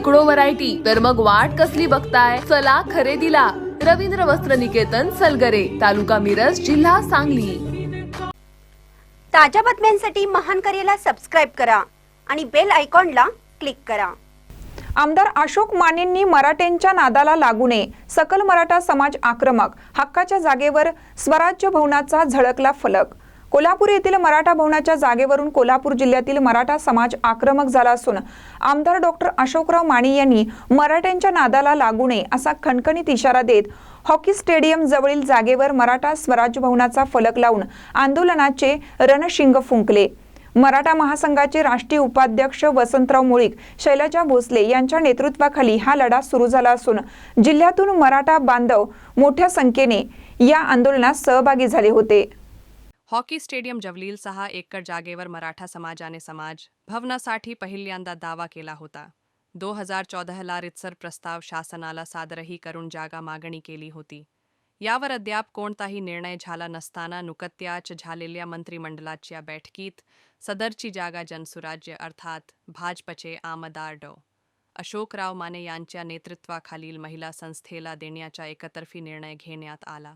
शेकडो व्हरायटी तर मग वाट कसली बघताय? चला खरेदीला. रवींद्र वस्त्र निकेतन सलगरे तालुका मिरज जिल्हा सांगली. ताज्या बातम्यांसाठी महान करेला सबस्क्राईब करा आणि बेल आयकॉनला क्लिक करा. आमदार अशोक मानेंनी मराठ्यांच्या नादाला लागू नये सकल मराठा समाज आक्रमक हक्काच्या जागेवर स्वराज्य भवनाचा झळकला फलक. कोल्हापूर येथील मराठा भवनाच्या जागेवरून कोल्हापूर जिल्ह्यातील मराठा समाज आक्रमक झाला असून आमदार डॉक्टर अशोकराव माने यांनी मराठ्यांच्या नादाला लागू नये असा खणखणीत इशारा देत हॉकी स्टेडियम जवळील जागेवर मराठा स्वराज्य भवनाचा फलक लावून आंदोलनाचे रणशिंग फुंकले. मराठा महासंघाचे राष्ट्रीय उपाध्यक्ष वसंतराव मुळीक शैलजा भोसले यांच्या नेतृत्वाखाली हा लढा सुरू झाला असून जिल्ह्यातून मराठा बांधव मोठ्या संख्येने या आंदोलनात सहभागी झाले होते. हॉकी स्टेडियम जवलील सहा एकर जागेवर मराठा समाजाने समाज भवनासाठी पहिल्यांदा दावा केला होता. दो हजार चौदाला रितसर प्रस्ताव शासनाला सादरही करून जागा मागणी केली होती. यावर अद्याप कोणताही निर्णय झाला नसताना नुकत्याच झालेल्या मंत्रिमंडळाच्या बैठकीत सदरची जागा जनसुराज्य अर्थात भाजपचे आमदार डो. अशोकराव माने यांच्या नेतृत्वाखालील महिला संस्थेला देण्याचा एकतर्फी निर्णय घेण्यात आला.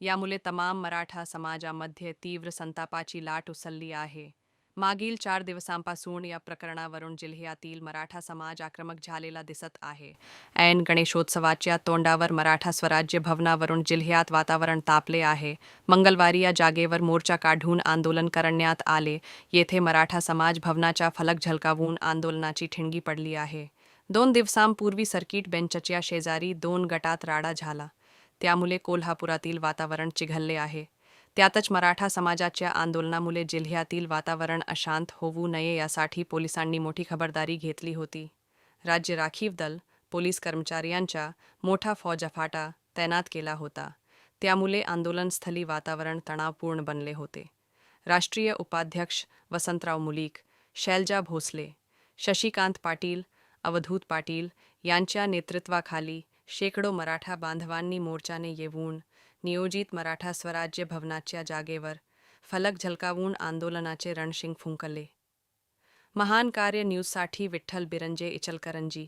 यामुळे तमाम मराठा समाजामध्ये तीव्र संतापाची लाट उसळली आहे. मागील चार दिवसांपासून या प्रकरणावरून जिल्ह्यातील मराठा समाज आक्रमक झालेला दिसत आहे. ऐन गणेशोत्सवाच्या तोंडावर मराठा स्वराज्य भवनावरून जिल्ह्यात वातावरण तापले आहे. मंगळवारी या जागेवर मोर्चा काढून आंदोलन करण्यात आले. येथे मराठा समाज भवनाचा फलक झलकावून आंदोलनाची ठिणगी पडली आहे. दोन दिवसांपूर्वी सर्किट बेंचच्या शेजारी दोन गटात राडा झाला. त्यामुळे कोल्हापुरातील वातावरण चिघलले आहे. त्यातच मराठा समाजाच्या आंदोलनामुळे जिल्ह्यातील वातावरण अशांत होऊ नये यासाठी पोलिसांनी मोठी खबरदारी घेतली होती. राज्य राखीव दल पोलीस कर्मचाऱ्यांचा मोठा फौजफाटा तैनात केला होता. त्यामुळे आंदोलनस्थली वातावरण तणावपूर्ण बनले होते. राष्ट्रीय उपाध्यक्ष वसंतराव मुलीक शैलजा भोसले शशिकांत पाटील अवधूत पाटील यांच्या नेतृत्वाखाली शेकडो मराठा बांधवांनी मोर्चाने येऊन नियोजित मराठा स्वराज्य भवनाच्या जागेवर फलक झलकावून आंदोलनाचे रणशिंग फुंकले. महान कार्य न्यूजसाठी विठ्ठल बिरंजे इचलकरंजी